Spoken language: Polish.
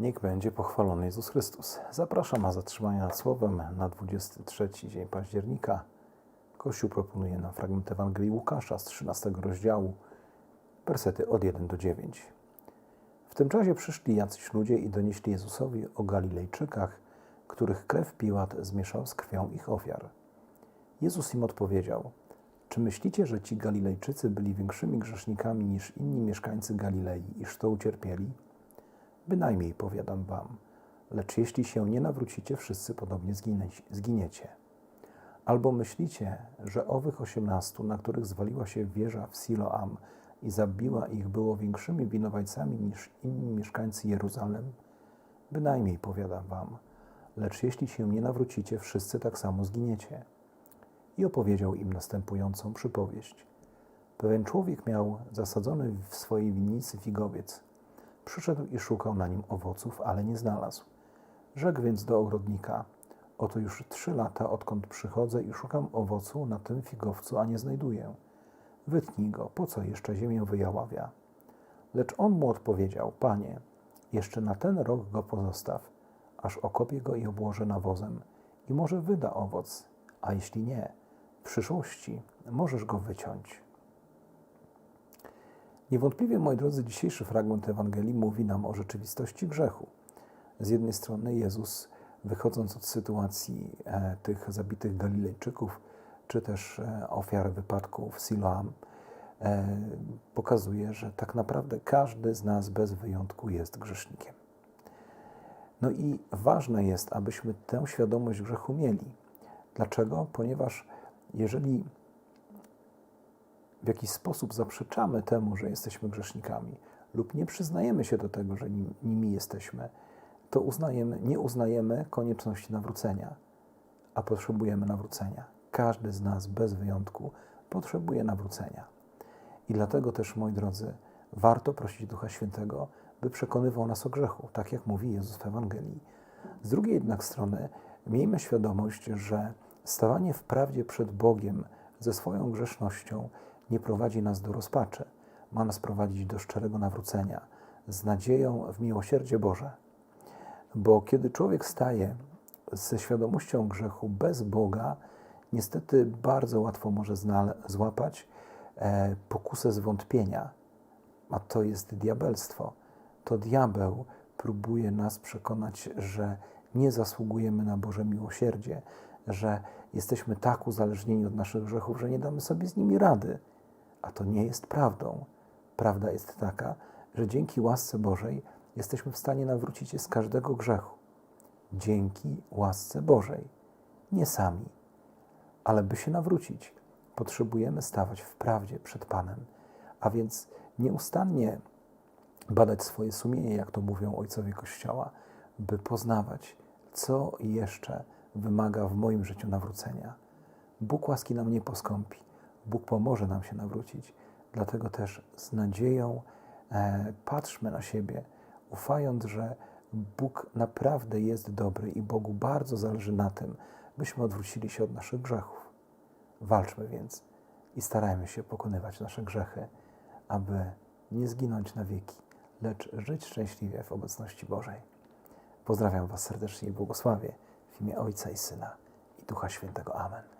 Niech będzie pochwalony Jezus Chrystus. Zapraszam na zatrzymanie nad Słowem na 23 dzień października. Kościół proponuje nam fragment Ewangelii Łukasza z 13 rozdziału, wersety od 1 do 9. W tym czasie przyszli jacyś ludzie i donieśli Jezusowi o Galilejczykach, których krew Piłat zmieszał z krwią ich ofiar. Jezus im odpowiedział: Czy myślicie, że ci Galilejczycy byli większymi grzesznikami niż inni mieszkańcy Galilei, iż to ucierpieli? Bynajmniej powiadam wam, lecz jeśli się nie nawrócicie, wszyscy podobnie zginie- zginiecie. Albo myślicie, że owych osiemnastu, na których zwaliła się wieża w Siloam i zabiła ich, było większymi winowajcami niż inni mieszkańcy Jeruzalem? Bynajmniej powiadam wam, lecz jeśli się nie nawrócicie, wszyscy tak samo zginiecie. I opowiedział im następującą przypowieść. Pewien człowiek miał zasadzony w swojej winnicy figowiec. Przyszedł i szukał na nim owoców, ale nie znalazł. Rzekł więc do ogrodnika: Oto już trzy lata, odkąd przychodzę i szukam owocu na tym figowcu, a nie znajduję. Wytnij go, po co jeszcze ziemię wyjaławia? Lecz on mu odpowiedział: Panie, jeszcze na ten rok go pozostaw, aż okopię go i obłożę nawozem, i może wyda owoc, a jeśli nie, w przyszłości możesz go wyciąć. Niewątpliwie, moi drodzy, dzisiejszy fragment Ewangelii mówi nam o rzeczywistości grzechu. Z jednej strony Jezus, wychodząc od sytuacji e, tych zabitych Galilejczyków, czy też e, ofiar wypadku w Siloam, e, pokazuje, że tak naprawdę każdy z nas bez wyjątku jest grzesznikiem. No i ważne jest, abyśmy tę świadomość grzechu mieli. Dlaczego? Ponieważ jeżeli w jakiś sposób zaprzeczamy temu, że jesteśmy grzesznikami, lub nie przyznajemy się do tego, że nim, nimi jesteśmy, to uznajemy, nie uznajemy konieczności nawrócenia, a potrzebujemy nawrócenia. Każdy z nas bez wyjątku potrzebuje nawrócenia. I dlatego też, moi drodzy, warto prosić Ducha Świętego, by przekonywał nas o grzechu, tak jak mówi Jezus w Ewangelii. Z drugiej jednak strony, miejmy świadomość, że stawanie w prawdzie przed Bogiem ze swoją grzesznością nie prowadzi nas do rozpaczy. Ma nas prowadzić do szczerego nawrócenia, z nadzieją w miłosierdzie Boże. Bo kiedy człowiek staje ze świadomością grzechu bez Boga, niestety bardzo łatwo może złapać e, pokusę zwątpienia, a to jest diabelstwo. To diabeł próbuje nas przekonać, że nie zasługujemy na Boże miłosierdzie, że jesteśmy tak uzależnieni od naszych grzechów, że nie damy sobie z nimi rady. A to nie jest prawdą. Prawda jest taka, że dzięki łasce Bożej jesteśmy w stanie nawrócić się z każdego grzechu. Dzięki łasce Bożej. Nie sami. Ale by się nawrócić, potrzebujemy stawać w prawdzie przed Panem. A więc nieustannie badać swoje sumienie, jak to mówią ojcowie Kościoła, by poznawać, co jeszcze wymaga w moim życiu nawrócenia. Bóg łaski nam nie poskąpi. Bóg pomoże nam się nawrócić. Dlatego też z nadzieją e, patrzmy na siebie, ufając, że Bóg naprawdę jest dobry i Bogu bardzo zależy na tym, byśmy odwrócili się od naszych grzechów. Walczmy więc i starajmy się pokonywać nasze grzechy, aby nie zginąć na wieki, lecz żyć szczęśliwie w obecności Bożej. Pozdrawiam Was serdecznie i błogosławię w imię Ojca i Syna i Ducha Świętego. Amen.